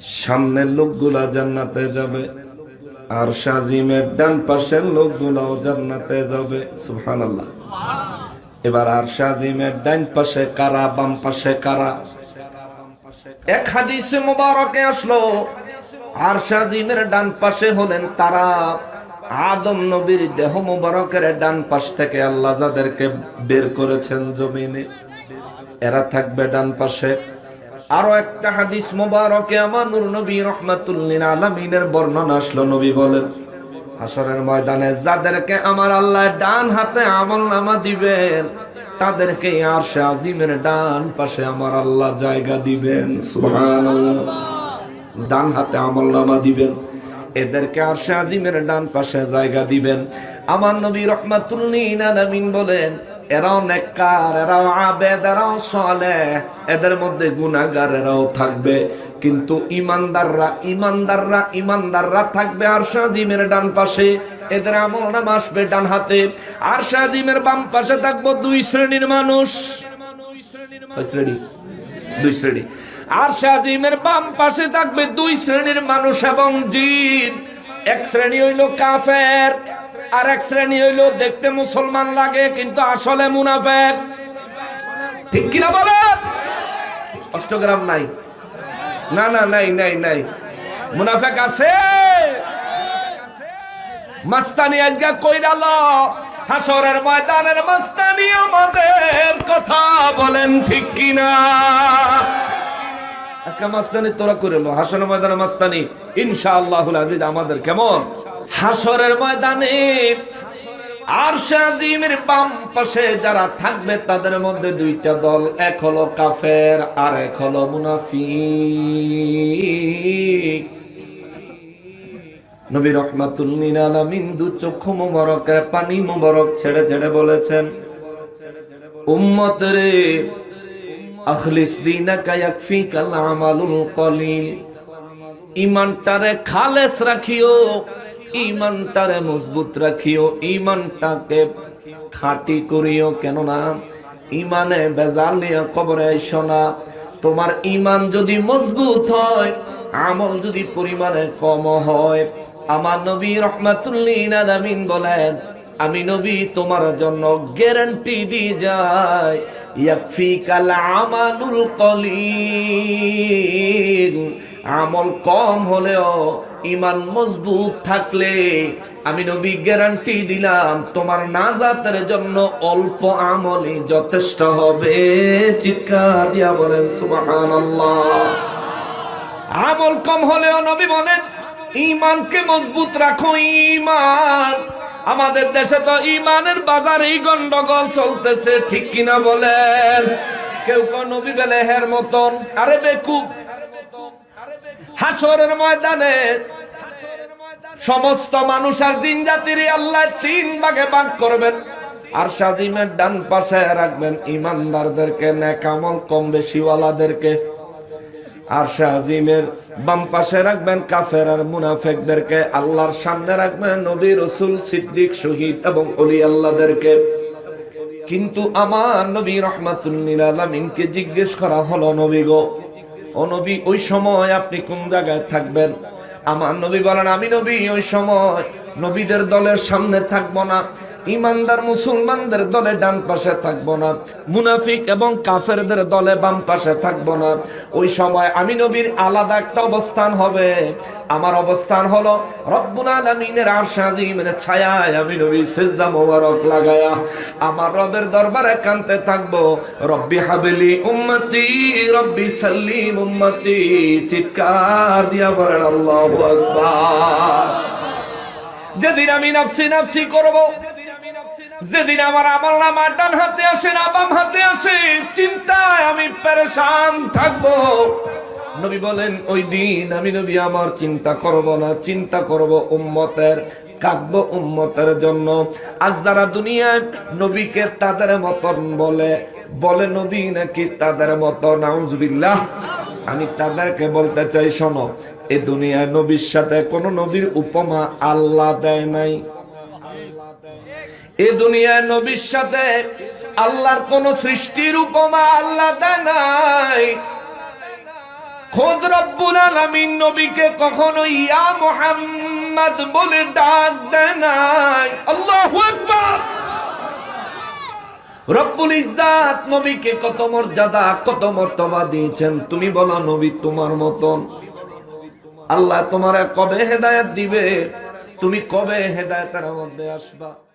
সামনের লোকগুলা জান্নাতে যাবে। আর সাজিমের ডান পাশের লোকগুলাও জান্নাতে যাবে। সুবহানাল্লাহ। এবার আর সাজিমের ডান পাশে কারা, বাম পাশে কারা? এক হাদিসে মোবারকে আসলো। আর সাজিমের ডান পাশে হলেন তারা। আদম নবীর দেহ মোবারকের ডান পাশ থেকে আল্লাহ যাদেরকে বের করেছেন জমিনে, এরা থাকবে ডান পাশে। আরও একটা হাদিস মোবারকে আমার নবী রহমাতুল্লিন আলামিনের বর্ণনা আসলো, নবী বলেন হাসরের ময়দানে যাদেরকে আমার আল্লাহ ডান হাতে আমল নামা দিবেন, তাদেরকে আর সে আজিমের ডান পাশে আমার আল্লাহ জায়গা দিবেন ডান হাতে আমল নামা দিবেন, এদেরকে আর সে আজিমের ডান পাশে জায়গা দিবেন। আমার নবী রহমাতুল্লিন আলামিন বলেন এরাও নেককার, এরাও আবেদ, এরাও সলে এদের মধ্যে গুনাহগার এরাও থাকবে। কিন্তু ইমানদাররা ইমানদাররা ইমানদাররা থাকবে আর সাজিমের ডান পাশে। এদের আমল নাম আসবে ডান হাতে। আর সাজিমের বাম পাশে থাকব দুই শ্রেণির মানুষ। শ্রেণি? দুই শ্রেণি। আর সাজিমের বাম পাশে থাকবে দুই শ্রেণির মানুষ এবং জিন। এক শ্রেণি হইল কাফের আর এক শ্রেণি হইল দেখতে মুসলমান লাগে, কিন্তু আসলে মুনাফেক। ঠিক কিনা বলে? অষ্টগ্রাম নাই। না না, নাই নাই নাই। মুনাফেক আছে। মাস্তানি আজকে কইরাল হাসরের ময়দানের মাস্তানি আমাদের কথা বলেন ঠিক কিনা? আজকে মাস্তানি তোরা করে লো হাসরের ময়দানে মাস্তানি। ইনশাআল্লাহুল আজিজ আমাদের কেমন? হাসরের ময়দানে আর শাজিমের বাম পাশে যারা থাকবে, তাদের মধ্যে দুইটা দল, এক হলো কাফের আর এক হলো মুনাফিক। নবী রহমাতুল্লিন আলামিন দু চক্ষু মুবারকের পানি মুবারক ছেড়ে ছেড়ে বলেছেন উম্মত রে আখলিস দীনাকা ইয়াকফিকাল আমালুল কলিল। ইমানটারে খালেস রাখিও ইমানটারে মজবুত রাখিও ইমানটাকে খাঁটি করিও। কেননা ইমানে বেজাল নিয়ে কবরে আইসো না। তোমার ইমান যদি মজবুত হয়, আমল যদি পরিমাণে কম হয়, আমার নবী রহমাতুল্লিন বলেন, আমি নবী, তোমার জন্য গ্যারান্টি দিয়ে যাই। ইয়াকফিকাল আমালুল কলিল। আমল কম হলেও ইমান মজবুত থাকলে, আমি নবী গ্যারান্টি দিলাম, তোমার নাজাতের জন্য অল্প আমলই যথেষ্ট হবে। চিৎকার দিয়া বলেন, সুবহানাল্লাহ। আমল কম হলেও নবী বলেন ইমানকে মজবুত রাখো ইমান আমাদের দেশে তো ইমানের বাজারেই গন্ডগোল চলতেছে, ঠিক কিনা বলেন? কেউ কেউ নবী বেলে হের মতন, আরে বেকুব হাসরের ময়দানে সমস্ত মানুষ আর জিন জাতির আল্লাহ তিন ভাগে ভাগ করবেন। আর সাজিমের ডান পাশে রাখবেন ইমানদারদেরকে, নেকামল কম বেশিওয়ালাদেরকে। আর শাহজিমের বাম পাশে রাখবেন কাফের আর মুনাফেকদেরকে। আল্লাহর সামনে রাখবেন নবী, রসুল, সিদ্দিক, শহীদ এবং অলি আল্লাহদেরকে। কিন্তু আমার নবী রহমাতুল্লিল আলমিনকে জিজ্ঞেস করা হলো, নবী গো ও নবী, ওই সময় আপনি কোন জায়গায় থাকবেন? আমার নবী বলেন, আমি নবী, ওই সময় নবীদের দলের সামনে থাকব না। ইমানদার মুসলমানদের দলে ডান পাশে থাকব না, মুনাফিক এবং কাফেরদের দলে বাম পাশে থাকব না। ওই সময় আমি নবীর আলাদা একটা অবস্থান হবে। আমার অবস্থান হলো রব্বুল আলামিনের আরশ আজিমের ছায়ায় আমি নবী সিজদা মোবারক লাগায়া আমার রবের দরবারে কানতে থাকব। রব্বি হাবেলি উম্মতি, রব্বি সাল্লিম উম্মতি, চিৎকার দিয়া বলেন আল্লাহু আকবার। যেদিন আমি নাফসি নাফসি করব যেদিন আমার আমল নামা ডান হাতে আসে না, বাম হাতে আসে, চিন্তায় আমি পেরেশান থাকব। নবী বলেন, ওই দিন আমি নবী, আমার চিন্তা করব না, চিন্তা করব উম্মতের, কাঁদবো উম্মতের জন্য। আজ যারা দুনিয়ায় নবীকে তাদের মতন বলে বলে নবী নাকি তাদের মতো নাউজুবিল্লাহ, আমি তাদেরকে বলতে চাই, শোনো, এ দুনিয়ায় নবীর সাথে কোন নবীর উপমা আল্লাহ দেয় নাই। এ দুনিয়ায় নবীর সাথে আল্লাহর কোন সৃষ্টির উপমা আল্লাহ নাই। নাই। কত মর্যাদা, কত মর্তবা দিয়েছেন। তুমি বলো, নবী তোমার মতন। আল্লাহ তোমার কবে হেদায়েত দিবে? তুমি কবে হেদায়েতের মধ্যে আসবা?